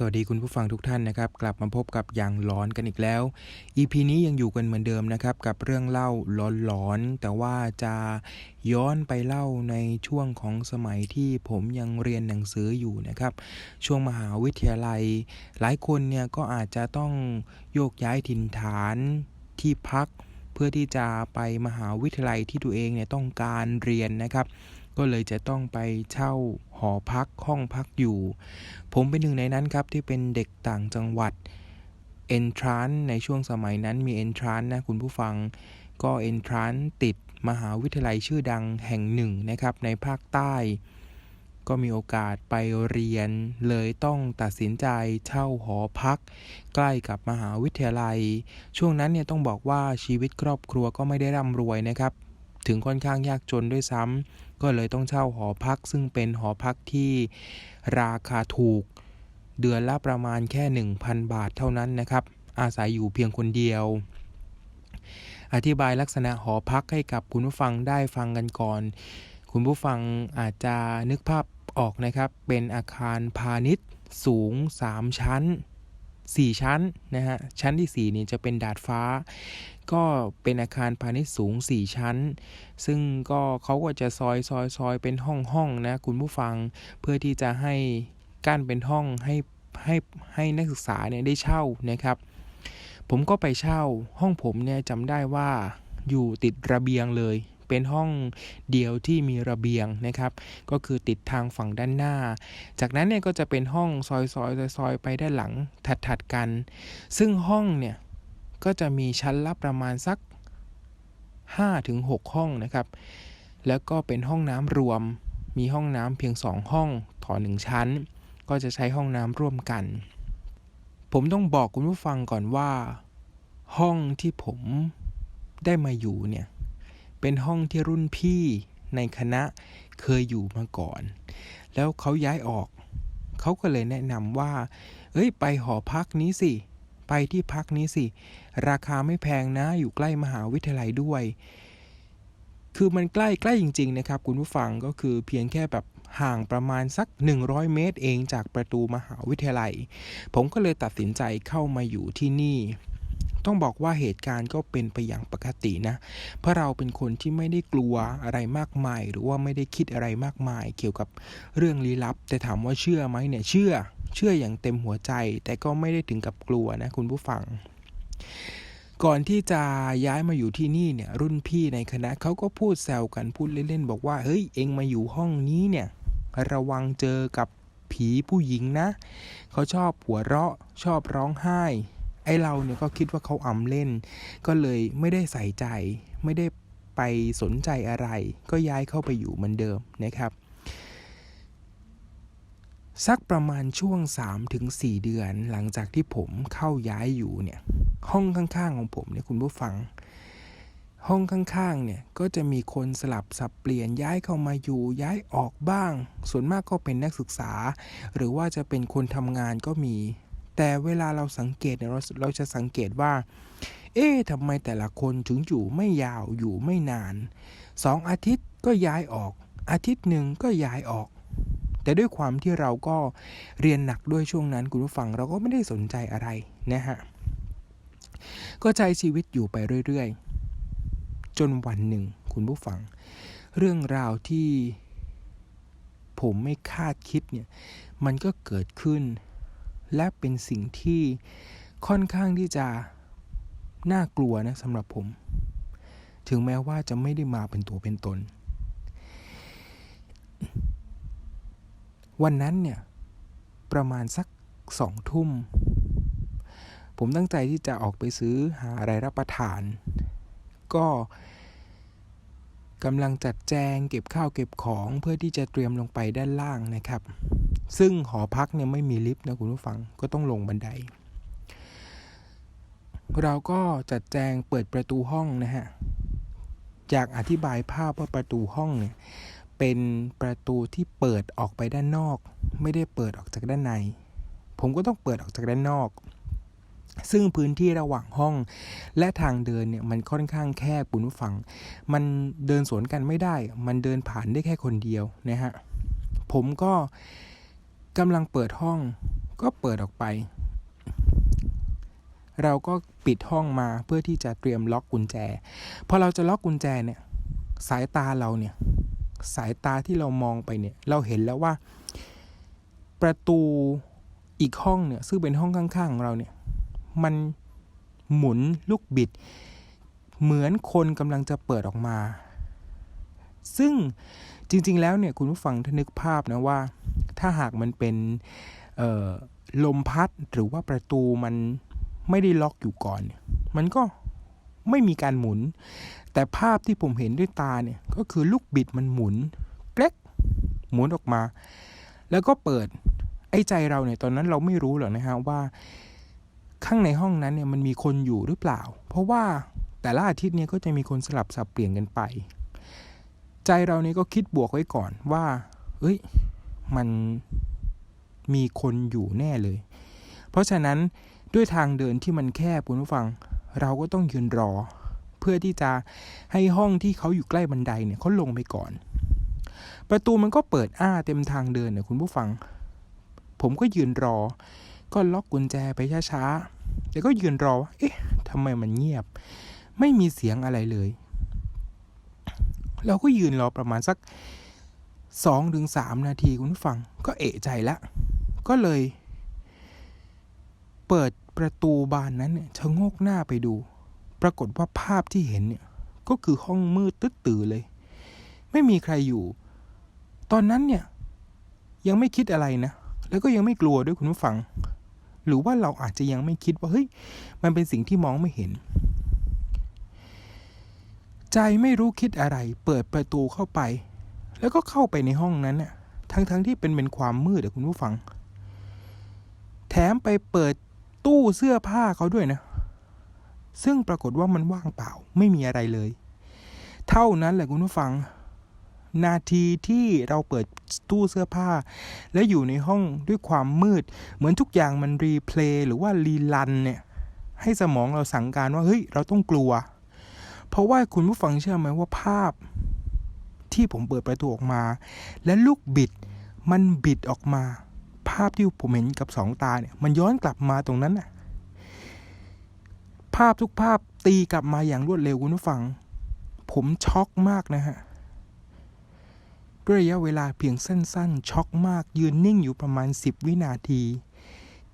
สวัสดีคุณผู้ฟังทุกท่านนะครับ กลับมาพบกับอย่างหลอนกันอีกแล้ว EP นี้ยังอยู่กันเหมือนเดิมนะครับ กับเรื่องเล่าหลอนๆแต่ว่าจะย้อนไปเล่าในช่วงของสมัยที่ผมยังเรียนหนังสืออยู่นะครับ ช่วงมหาวิทยาลัย หลายคนเนี่ยก็อาจจะต้องโยกย้ายถิ่นฐานที่พัก เพื่อที่จะไปมหาวิทยาลัยที่ตัวเองเนี่ยต้องการเรียนนะครับ ก็เลยจะต้องไปเช่าหอพักห้องพักอยู่ ผมเป็นหนึ่งในนั้นครับที่เป็นเด็กต่างจังหวัด Entrance ในช่วงสมัยนั้นมี Entrance นะคุณผู้ฟัง ก็ Entrance ติดมหาวิทยาลัยชื่อดังแห่งหนึ่งนะครับในภาคใต้ ก็มีโอกาสไปเรียนเลยต้องตัดสินใจเช่าหอพัก ใกล้กับมหาวิทยาลัย ช่วงนั้นเนี่ยต้องบอกว่าชีวิตครอบครัวก็ไม่ได้ร่ำรวยนะครับ ถึงค่อนข้างยากจนด้วยซ้ำก็เลยต้องเช่าหอพัก ซึ่งเป็นหอพักที่ราคาถูก เดือนละประมาณแค่ 1,000 บาทเท่านั้นนะครับ อาศัยอยู่เพียงคนเดียว อธิบายลักษณะหอพักให้กับคุณผู้ฟังได้ฟังกันก่อน คุณผู้ฟังอาจจะนึกภาพออกนะครับ เป็นอาคารพาณิชย์สูง 3 ชั้น 4 ชั้นนะฮะ ชั้นที่ 4 นี่จะเป็นดาดฟ้า ก็เป็นอาคารพาณิชย์สูง 4 ชั้น ซึ่งก็เขาก็จะซอยซอยซอยเป็นห้องห้องนะคุณผู้ฟังเพื่อที่จะให้กั้นเป็นห้องให้ให้ให้นักศึกษาเนี่ยได้เช่านะครับ ผมก็ไปเช่าห้องผมเนี่ยจำได้ว่าอยู่ติดระเบียงเลย เป็นห้องเดียวที่มีระเบียงนะครับ ก็คือติดทางฝั่งด้านหน้า จากนั้นเนี่ยก็จะเป็นห้องซอยซอยซอยไปด้านหลังถัดถัดกัน ซึ่งห้องเนี่ย ก็จะมีชั้นละประมาณสัก 5-6 ห้องนะครับ แล้วก็เป็นห้องน้ำรวม มีห้องน้ำเพียง 2 ห้องต่อหนึ่งชั้น ก็จะใช้ห้องน้ำร่วมกัน ผมต้องบอกคุณผู้ฟังก่อนว่า ห้องที่ผมได้มาอยู่เนี่ย เป็นห้องที่รุ่นพี่ในคณะเคยอยู่มาก่อน แล้วเขาย้ายออก เขาก็เลยแนะนำว่า เอ้ยไปหอพักนี้สิ ไปที่พักนี้สิ ราคาไม่แพงนะ อยู่ใกล้มหาวิทยาลัยด้วย คือมันใกล้ใกล้จริง ๆ นะครับ คุณผู้ฟังก็คือเพียงแค่แบบห่างประมาณสัก 100 เมตรเองจากประตูมหาวิทยาลัย ผมก็เลยตัดสินใจเข้ามาอยู่ที่นี่ ต้องบอกว่าเหตุการณ์ก็เป็นไปอย่างปกตินะ เพราะเราเป็นคนที่ไม่ได้กลัวอะไรมากมาย หรือว่าไม่ได้คิดอะไรมากมาย เกี่ยวกับเรื่องลี้ลับ แต่ถามว่าเชื่อไหมเนี่ยเชื่อ เชื่ออย่างเต็มหัวใจ แต่ก็ไม่ได้ถึงกับกลัวนะคุณผู้ฟังก่อนที่จะย้ายมาอยู่ที่นี่เนี่ยรุ่นพี่ในคณะเขาก็พูดแซวกันพูดเล่นๆบอกว่าเฮ้ยเองมาอยู่ห้องนี้เนี่ยระวังเจอกับผีผู้หญิงนะ เขาชอบหัวเราะชอบร้องไห้ ไอเราเนี่ยก็คิดว่าเขาอำเล่น ก็เลยไม่ได้ใส่ใจ ไม่ได้ไปสนใจอะไร ก็ย้ายเข้าไปอยู่เหมือนเดิมนะครับ สักประมาณช่วง 3-4 เดือนหลังจากที่ผมเข้าย้ายอยู่เนี่ยห้องข้างๆของผมเนี่ยคุณผู้ฟัง ห้องข้างๆเนี่ยก็จะมีคนสลับสับเปลี่ยนย้ายเข้ามาอยู่ย้ายออกบ้าง ส่วนมากก็เป็นนักศึกษา หรือว่าจะเป็นคนทำงานก็มี แต่เวลาเราสังเกตเนี่ยเราเราจะสังเกตว่า เอ๊ะทำไมแต่ละคนถึงอยู่ไม่ยาวอยู่ไม่นานสองอาทิตย์ก็ย้ายออก อาทิตย์หนึ่งก็ย้ายออก แต่ด้วยความที่เราก็เรียนหนักด้วยช่วงนั้นคุณผู้ฟังเราก็ไม่ได้สนใจอะไรนะฮะก็ใช้ชีวิตอยู่ไปเรื่อยๆ จนวันหนึ่งคุณผู้ฟัง เรื่องราวที่ผมไม่คาดคิดเนี่ยมันก็เกิดขึ้น และเป็นสิ่งที่ค่อนข้างที่จะน่ากลัวนะสำหรับผม ถึงแม้ว่าจะไม่ได้มาเป็นตัวเป็นตน วันนั้นเนี่ย ประมาณสักสองทุ่ม ผมตั้งใจที่จะออกไปซื้อหาอะไรรับประทาน ก็กำลังจัดแจงเก็บข้าวเก็บของเพื่อที่จะเตรียมลงไปด้านล่างนะครับ ซึ่งหอพักเนี่ยไม่มีลิฟต์นะคุณผู้ฟังก็ต้องลงบันได เราก็จัดแจงเปิดประตูห้องนะฮะจากอธิบายภาพว่าประตูห้องเนี่ยเป็นประตูที่เปิดออกไปด้านนอก ไม่ได้เปิดออกจากด้านใน ผมก็ต้องเปิดออกจากด้านนอก ซึ่งพื้นที่ระหว่างห้อง และทางเดินเนี่ยมันค่อนข้างแคบคุณผู้ฟัง มันเดินสวนกันไม่ได้ มันเดินผ่านได้แค่คนเดียวนะฮะผมก็ กำลังเปิดห้องก็เปิดออกไป เราก็ปิดห้องมาเพื่อที่จะเตรียมล็อกกุญแจ พอเราจะล็อกกุญแจเนี่ยสายตาเราเนี่ยสายตาที่เรามองไปเนี่ยเราเห็นแล้วว่า ประตูอีกห้องเนี่ยซึ่งเป็นห้องข้างๆของเราเนี่ยมันหมุนลูกบิด เหมือนคนกำลังจะเปิดออกมา ซึ่งจริงๆแล้วเนี่ยคุณผู้ฟังถ้านึกภาพนะว่า ถ้าหากมันเป็นลมพัดหรือว่าประตูมันไม่ได้ล็อกอยู่ก่อนเนี่ยมันก็ไม่มีการหมุน แต่ภาพที่ผมเห็นด้วยตาเนี่ยก็คือลูกบิดมันหมุนเกล็กหมุนออกมา แล้วก็เปิดไอ้ใจเราเนี่ยตอนนั้นเราไม่รู้หรอกนะฮะว่า ข้างในห้องนั้นเนี่ยมันมีคนอยู่หรือเปล่า เพราะว่าแต่ละอาทิตย์เนี่ยก็จะมีคนสลับสับเปลี่ยนกันไป ใจเราเนี่ยก็คิดบวกไว้ก่อนว่า เอ้ย มันมีคนอยู่แน่เลย เพราะฉะนั้นด้วยทางเดินที่มันแคบคุณผู้ฟัง เราก็ต้องยืนรอ เพื่อที่จะให้ห้องที่เขาอยู่ใกล้บันไดเนี่ยเขาลงไปก่อน ประตูมันก็เปิดอ้าเต็มทางเดินเนี่ยคุณผู้ฟัง ผมก็ยืนรอ ก็ล็อกกุญแจไปช้าๆแต่ก็ยืนรอเอ๊ะทำไมมันเงียบ ไม่มีเสียงอะไรเลย เราก็ยืนรอประมาณสัก สองถึงสามนาทีคุณฟังก็เอะใจละ ก็เลย เปิดประตูบานนั้นเนี่ยชะโงกหน้าไปดู ปรากฏว่าภาพที่เห็นเนี่ยก็คือห้องมืดตึ๊ดตื่อเลย ไม่มีใครอยู่ ตอนนั้นเนี่ยยังไม่คิดอะไรนะ แล้วก็ยังไม่กลัวด้วยคุณผู้ฟัง หรือว่าเราอาจจะยังไม่คิดว่าเฮ้ยมันเป็นสิ่งที่มองไม่เห็น ใจไม่รู้คิดอะไร เปิดประตูเข้าไป แล้วก็เข้าไปในห้องนั้นน่ะทั้งๆทที่เป็นเป็นความมืดอะคุณผู้ฟัง แถมไปเปิดตู้เสื้อผ้าเขาด้วยนะ ซึ่งปรากฏว่ามันว่างเปล่าไม่มีอะไรเลย เท่านั้นแหละคุณผู้ฟัง นาทีที่เราเปิดตู้เสื้อผ้า และอยู่ในห้องด้วยความมืด เหมือนทุกอย่างมันรีเพลย์หรือว่ารีลันเนี่ย ให้สมองเราสั่งการว่าเฮ้ยเราต้องกลัว เพราะว่าคุณผู้ฟังเชื่อไหมว่าภาพ ที่ผมเปิดประตูออกมา และลูกบิดมันบิดออกมา ภาพที่ผมเห็นกับสองตาเนี่ยมันย้อนกลับมาตรงนั้นน่ะภาพทุกภาพตีกลับมาอย่างรวดเร็วคุณผู้ฟัง ผมช็อกมากนะฮะด้วยระยะเวลาเพียงสั้นๆ ช็อกมาก ยืนนิ่งอยู่ประมาณ 10 วินาที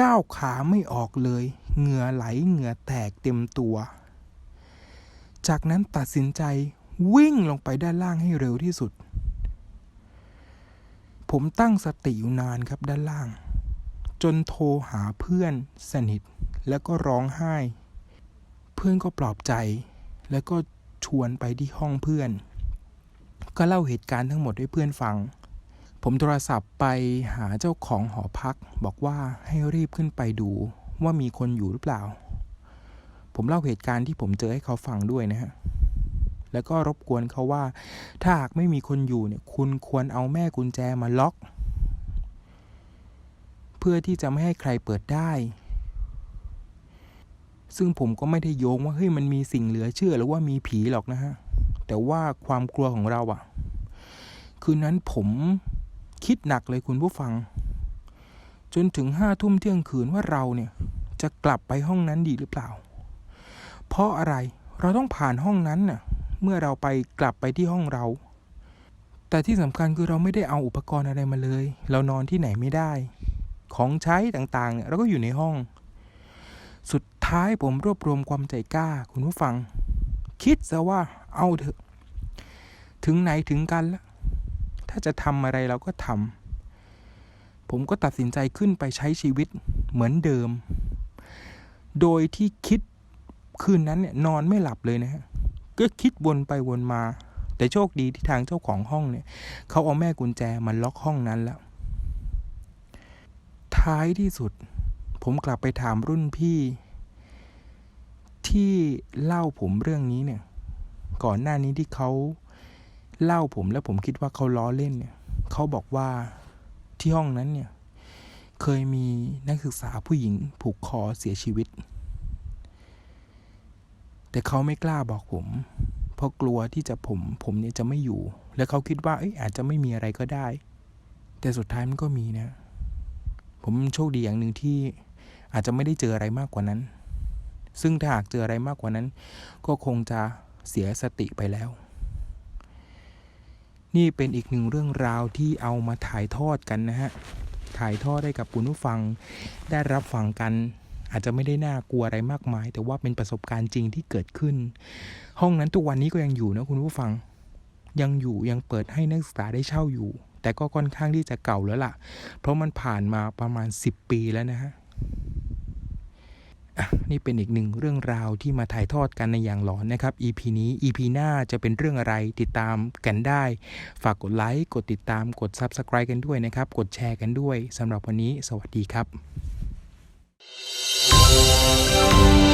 ก้าวขาไม่ออกเลย เหงื่อไหลเหงื่อแตกเต็มตัว จากนั้นตัดสินใจ วิ่งลงไปด้านล่างให้เร็วที่สุด ผมตั้งสติอยู่นานครับด้านล่าง จนโทรหาเพื่อนสนิทแล้วก็ร้องไห้ เพื่อนก็ปลอบใจ แล้วก็ชวนไปที่ห้องเพื่อน ก็เล่าเหตุการณ์ทั้งหมดให้เพื่อนฟัง ผมโทรศัพท์ไปหาเจ้าของหอพัก บอกว่าให้รีบขึ้นไปดูว่ามีคนอยู่หรือเปล่า ผมเล่าเหตุการณ์ที่ผมเจอให้เขาฟังด้วยนะฮะ แล้วก็รบกวนเขาว่า ถ้าหากไม่มีคนอยู่เนี่ยคุณควรเอาแม่กุญแจมาล็อก เพื่อที่จะไม่ให้ใครเปิดได้ ซึ่งผมก็ไม่ได้โยงว่าเฮ้ยมันมีสิ่งเหลือเชื่อหรือว่ามีผีหรอกนะฮะ แต่ว่าความกลัวของเราอะคืนนั้นผมคิดหนักเลยคุณผู้ฟัง จนถึงห้าทุ่มเที่ยงคืนว่าเราเนี่ยจะกลับไปห้องนั้นดีหรือเปล่า เพราะอะไรเราต้องผ่านห้องนั้นน่ะ เมื่อเราไปกลับไปที่ห้องเรา แต่ที่สำคัญคือเราไม่ได้เอาอุปกรณ์อะไรมาเลย เรานอนที่ไหนไม่ได้ ของใช้ต่างๆเนี่ยเราก็อยู่ในห้อง สุดท้ายผมรวบรวมความใจกล้าคุณผู้ฟัง คิดซะว่าเอาเถอะ ถึงไหนถึงกันแล้วถ้าจะทำอะไรเราก็ทำผมก็ตัดสินใจขึ้นไปใช้ชีวิตเหมือนเดิม โดยที่คิดคืนนั้นเนี่ยนอนไม่หลับเลยนะฮะ ก็คิดวนไปวนมา แต่โชคดีที่ทางเจ้าของห้องเนี่ยเขาเอาแม่กุญแจมาล็อกห้องนั้นแล้ว ท้ายที่สุด ผมกลับไปถามรุ่นพี่ ที่เล่าผมเรื่องนี้เนี่ย ก่อนหน้านี้ที่เขาเล่าผมแล้วผมคิดว่าเขาล้อเล่นเนี่ยเขาบอกว่าที่ห้องนั้นเนี่ย เคยมีนักศึกษาผู้หญิงผูกคอเสียชีวิต แต่เขาไม่กล้าบอกผม เพราะกลัวที่จะผมผมเนี่ยจะไม่อยู่ และเขาคิดว่าเอ้ยอาจจะไม่มีอะไรก็ได้ แต่สุดท้ายมันก็มีนะ ผมโชคดีอย่างหนึ่งที่อาจจะไม่ได้เจออะไรมากกว่านั้น ซึ่งถ้าหากเจออะไรมากกว่านั้น ก็คงจะเสียสติไปแล้ว นี่เป็นอีกหนึ่งเรื่องราวที่เอามาถ่ายทอดกันนะฮะ ถ่ายทอดให้กับคุณผู้ฟังได้รับฟังกัน อาจจะไม่ได้น่ากลัวอะไรมากมาย แต่ว่าเป็นประสบการณ์จริงที่เกิดขึ้น ห้องนั้นทุกวันนี้ก็ยังอยู่นะคุณผู้ฟัง ยังอยู่ยังเปิดให้นักศึกษาได้เช่าอยู่ แต่ก็ค่อนข้างที่จะเก่าแล้วล่ะ เพราะมันผ่านมาประมาณ 10 ปีแล้วนะฮะนี่เป็นอีกหนึ่งเรื่องราวที่มาถ่ายทอดกันในอย่างหลอนนะครับ EP นี้ EP หน้าจะเป็นเรื่องอะไรติดตามกันได้ ฝากกดไลค์ กดติดตาม กด Subscribe กันด้วยนะครับ กดแชร์กันด้วยสำหรับวันนี้ สวัสดีครับ Música